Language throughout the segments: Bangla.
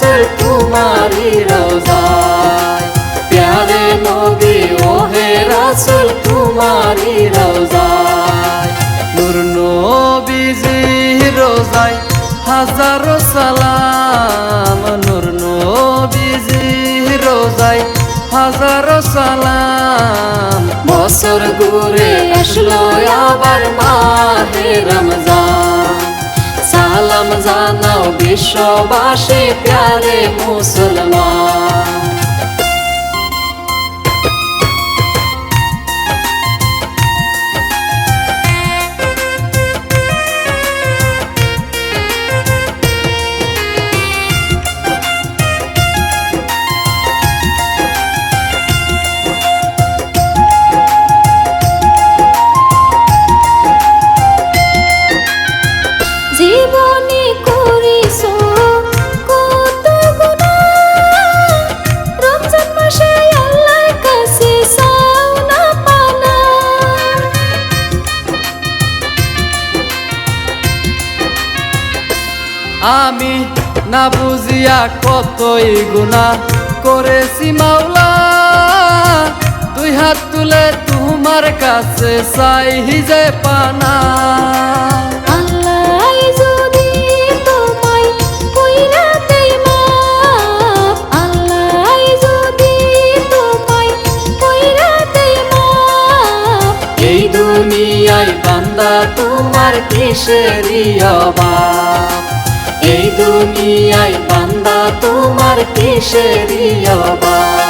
আসর তোমারি রোজায়। প্যারে নবী ও হে রাসুল, তোমারি রোজায়। নূর নবীজি রোজায় হাজারো সালাম। নূর নবীজি রোজায় হাজারো সালাম। বছর ঘুরে আসলো আবার মা বিশ্ববাসী প্যারে মুসলমান। আমি না বুঝিয়া কতই গুণা করেছি মাওলা। দুই হাত তুলে তোমার কাছে চাই যে পানা। দুনিয়ায় বান্দা তোমার কিসেরই অভাব? দুনিয়ায় বান্দা তোমার কিসেরই অভাব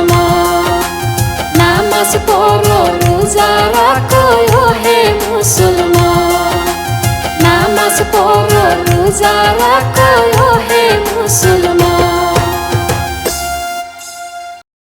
নামাজ পড়ো রোজা রাখো হে মুসলমান নামাজ পড়ো রোজা রাখো হে মুসলমান